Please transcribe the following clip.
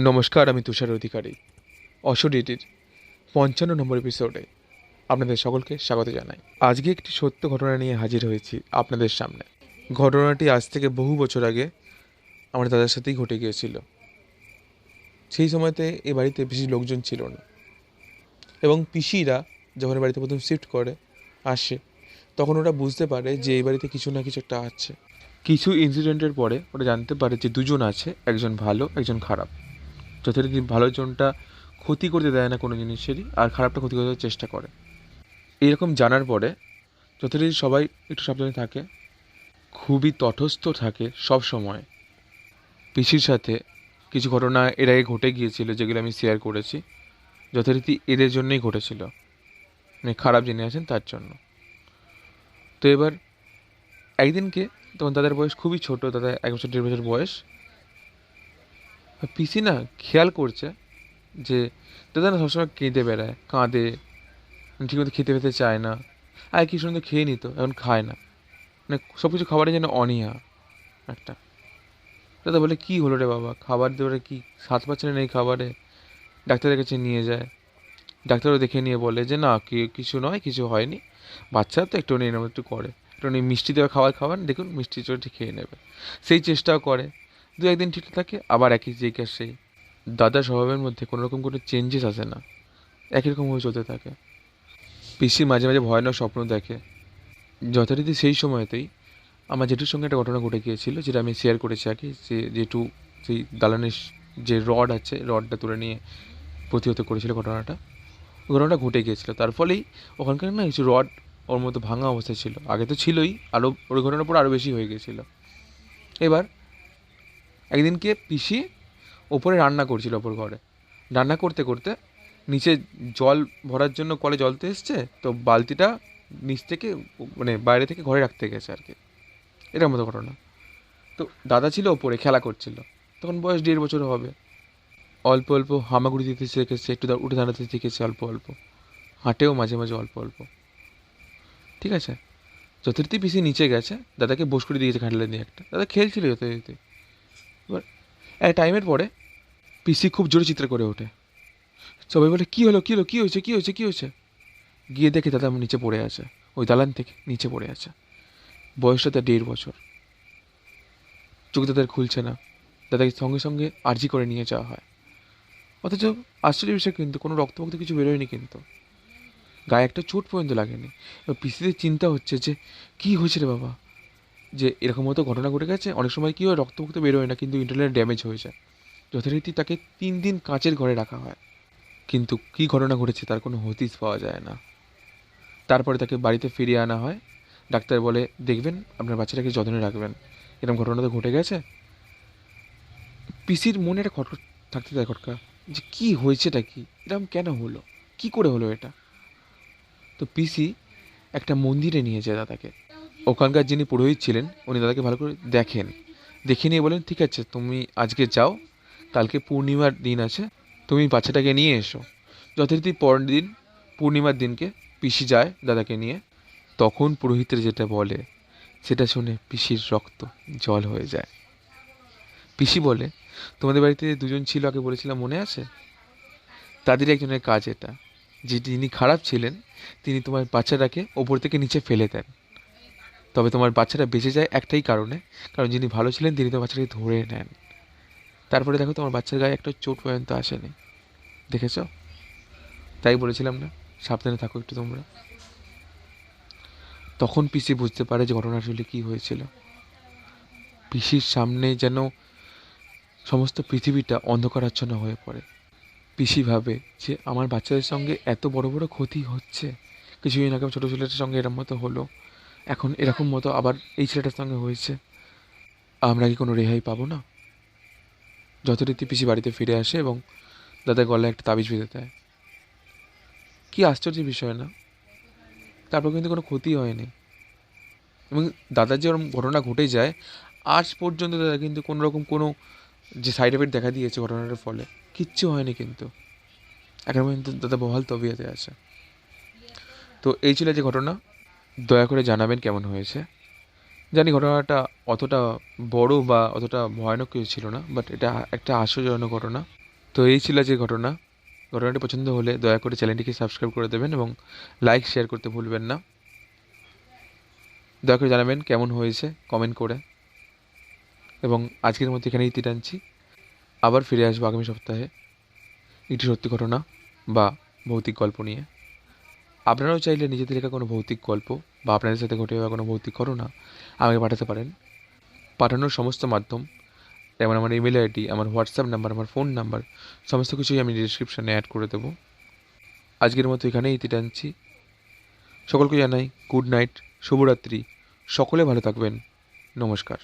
নমস্কার, আমি তুষার অধিকারী। অশোডিটির পঞ্চান্ন নম্বর এপিসোডে আপনাদের সকলকে স্বাগত জানাই। আজকে একটি সত্য ঘটনা নিয়ে হাজির হয়েছি আপনাদের সামনে। ঘটনাটি আজ থেকে বহু বছর আগে আমার দাদার সাথেই ঘটে গিয়েছিল। সেই সময়তে এই বাড়িতে বেশি লোকজন ছিল না। এবং পিসিরা যখন বাড়িতে প্রথম শিফট করে, আসে, তখন ওরা বুঝতে পারে যে এই বাড়িতে কিছু না কিছু একটা আছে। কিছু ইনসিডেন্টের পরে ওরা জানতে পারে যে দুজন আছে, একজন ভালো, একজন খারাপ। যথারীতি ভালোর জনটা ক্ষতি করতে দেয় না কোনো জিনিসেরই, আর খারাপটা ক্ষতি করতে চেষ্টা করে। এরকম জানার পরে যথারীতি সবাই একটু সাবধানে থাকে, খুবই তটস্থ থাকে সব সময়। পিসির সাথে কিছু ঘটনা এর আগে ঘটে গিয়েছিল, যেগুলো আমি শেয়ার করেছি। যথারীতি এদের জন্যই ঘটেছিল মানে খারাপ জেনে আছেন তার জন্য। তো এবার একদিনকে, তখন দাদার বয়স খুবই ছোট, দাদা এক বছর, দেড় বছর বয়স। পিসি না খেয়াল করছে যে দাদা না সবসময় কেঁদে বেড়ায়, কাঁদে, ঠিকমতো খেতে পেতে চায় না। আর কি সুন্দর খেয়ে নিত, এখন খায় না। মানে সব কিছু খাবারের যেন অনীহা একটা। দাদা বলে, কী হলো রে বাবা? খাবার দেওয়ারে কি স্বাদ পাচ্ছে না এই খাবারে? ডাক্তারের কাছে নিয়ে যায়। ডাক্তারও দেখে নিয়ে বলে যে, না কিছু নয়, কিছু হয়নি। বাচ্চা তো একটু নিয়ে নেব একটু করে। একটু মিষ্টি দেওয়া খাবার খাবার দেখুন মিষ্টি চোটে খেয়ে নেবে। সেই চেষ্টাও করে। দু একদিন ঠিক থাকে, আবার একই জায়গায় সেই। দাদা স্বভাবের মধ্যে কোনো রকম কোনো চেঞ্জেস আসে না। একই রকমভাবে চলতে থাকে। পিসি মাঝে মাঝে ভয়ানক স্বপ্ন দেখে। যথারীতি সেই সময়তেই আমার জেঠুর সঙ্গে একটা ঘটনা ঘটে গিয়েছিল, যেটা আমি শেয়ার করেছি আগে, যে জেঠু সেই দালানের যে রড আছে রডটা তুলে নিয়ে প্রতিহত করেছিল ঘটনাটা। ঘটনাটা ঘটে গিয়েছিল। তার ফলেই ওখানকার না কিছু রড ওর মতো ভাঙা অবস্থায় ছিল। আগে তো ছিলই আরও ওই ঘটনার পর আরও বেশি হয়ে গিয়েছিল। এবার একদিনকে পিসি ওপরে রান্না করছিল ওপর ঘরে। রান্না করতে করতে নিচে জল ভরার জন্য কলে জলতে এসছে, তো বালতিটা নিচ থেকে মানে বাইরে থেকে ঘরে রাখতে গেছে আর কি। এটার মতো ঘটনা। তো দাদা ছিল ওপরে, খেলা করছিল। তখন বয়স দেড় বছর হবে। অল্প অল্প হামাগুড়ি দিতে শিখেছে, একটু উঠে দাঁড়াতে শিখেছে অল্প অল্প। হাঁটেও মাঝে মাঝে অল্প অল্প। ঠিক আছে? যথারীতি পিসি নিচে গেছে, দাদাকে বস করে দিয়েছে খাটলে নিয়ে একটা। দাদা খেলছিল যথারীতি। এবার এক টাইমের পরে পিসি খুব জোরে চিৎকার করে ওঠে। সবাই বলে, কী হলো? কী হলো? কী হয়েছে? কী হয়েছে? কী হয়েছে? গিয়ে দেখে দাদা নিচে পড়ে আছে, ওই দালান থেকে নিচে পড়ে আছে। বয়সটা তার দেড় বছর। চোখ দাদার খুলছে না। দাদাকে সঙ্গে সঙ্গে আর্জি করে নিয়ে যাওয়া হয়। অথচ আশ্চর্য বিষয় কিন্তু, কোনো রক্ত রক্তপক্ত কিছু বেরোয়নি কিন্তু। গায়ে একটা চোট পর্যন্ত লাগেনি। এবার পিসিদের চিন্তা হচ্ছে যে, কী হয়েছে রে বাবা? যে এরকম মতো ঘটনা ঘটে গেছে, অনেক সময় কী হয়, রক্তমুক্ত বেরোয় না, কিন্তু ইন্টারনেট ড্যামেজ হয়ে যায়। যথারীতি তাকে তিন দিন কাঁচের ঘরে রাখা হয়। কিন্তু কী ঘটনা ঘটেছে তার কোনো হদিস পাওয়া যায় না। তারপরে তাকে বাড়িতে ফিরিয়ে আনা হয়। ডাক্তার বলে, দেখবেন, আপনার বাচ্চাটাকে যত্নে রাখবেন। এরকম ঘটনা তো ঘটে গেছে। পিসির মনে একটা খটখট থাকতে থাকে খটকা, যে কী হয়েছেটা কি? এরকম কেন হলো? কি করে হলো এটা? তো পিসি একটা মন্দিরে নিয়ে যায় দাদাকে। ওখানকার যিনি পুরোহিত ছিলেন, উনি দাদাকে ভালো করে দেখেন। দেখে নিয়ে বলেন ঠিক আছে, তুমি আজকে যাও, কালকে পূর্ণিমার দিন আছে, তুমি বাচ্চাটাকে নিয়ে এসো। যথারীতি পরের দিন, পূর্ণিমার দিনকে পিসি যায় দাদাকে নিয়ে। তখন পুরোহিতের যেটা বলে, সেটা শুনে পিসির রক্ত জল হয়ে যায়। পিসি বলে, তোমাদের বাড়িতে দুজন ছিল, আগে বলেছিলাম, মনে আছে? তাদের একজনের কাজ এটা, যে যিনি খারাপ ছিলেন, তিনি তোমার বাচ্চাটাকে ওপর থেকে নিচে ফেলে দেন। তবে তোমার বাচ্চাটা বেঁচে যায় একটাই কারণে। কারণ যিনি ভালো ছিলেন, তিনি তোমার বাচ্চাটাকে ধরে নেন। তারপরে দেখো তোমার বাচ্চার গায়ে একটা চোট পর্যন্ত আসেনি। দেখেছ? তাই বলেছিলাম না? সাবধানে থাকো একটু তোমরা। তখন পিসি বুঝতে পারে যে ঘটনা আসলে কী হয়েছিল। পিসির সামনে যেন সমস্ত পৃথিবীটা অন্ধকারাচ্ছন্ন হয়ে পড়ে। পিসি ভাবে যে আমার বাচ্চাদের সঙ্গে এত বড় বড় ক্ষতি হচ্ছে। কিছুদিন আগে ছোটো ছেলেটার সঙ্গে এরম মতো হলো। এখন এরকম মতো আবার এই ছেলেটার সঙ্গে হয়েছে, আমরা কি কোনো রেহাই পাবো না? যথারীতি পিসি বাড়িতে ফিরে আসে এবং দাদা গলায় একটা তাবিজ বেঁধে দেয়। কী আশ্চর্যের বিষয় না? তারপর কিন্তু কোনো ক্ষতি হয়নি। এবং দাদার যে ওরকম ঘটনা ঘটে যায়, আজ পর্যন্ত দাদা কিন্তু কোনো রকম কোনো যে সাইড এফেক্ট দেখা দিয়েছে ঘটনাটার ফলে, কিচ্ছু হয়নি কিন্তু। এখন পর্যন্ত দাদা বহাল তবিয়াতে আছে। তো এই ছিল যে ঘটনা। দয়া করে জানাবেন কেমন হয়েছে। জানি ঘটনাটা অতটা বড় বা অতটা ভয়ানক কিছু ছিল না বাট এটা একটা আশ্চর্যজনক ঘটনা। তো এই ছিল যে ঘটনা। ঘটনাটি পছন্দ হলে দয়া করে চ্যানেলটিকে সাবস্ক্রাইব করে দেবেন এবং লাইক শেয়ার করতে ভুলবেন না। দয়া করে জানাবেন কেমন হয়েছে কমেন্ট করে। এবং আজকের মতো এখানেই ইতি টানছি আবার ফিরে আসব আগামী সপ্তাহে। একটি সত্যি ঘটনা বা ভৌতিক গল্প নিয়ে। আপনারাও চাইলে নিজেদের লেখা কোনো ভৌতিক গল্প বা আপনাদের সাথে ঘটে যাওয়া কোনো ভৌতিক ঘটনা আমাকে পাঠাতে পারেন। পাঠানোর সমস্ত মাধ্যম, যেমন আমার ইমেল আইডি আমার হোয়াটসঅ্যাপ নাম্বার আমার ফোন নাম্বার সমস্ত কিছুই আমি ডিসক্রিপশানে অ্যাড করে দেবো। আজকের মতো এখানেই ইতি টানছি। সকলকে জানাই গুড নাইট শুভরাত্রি। সকলে ভালো থাকবেন। নমস্কার।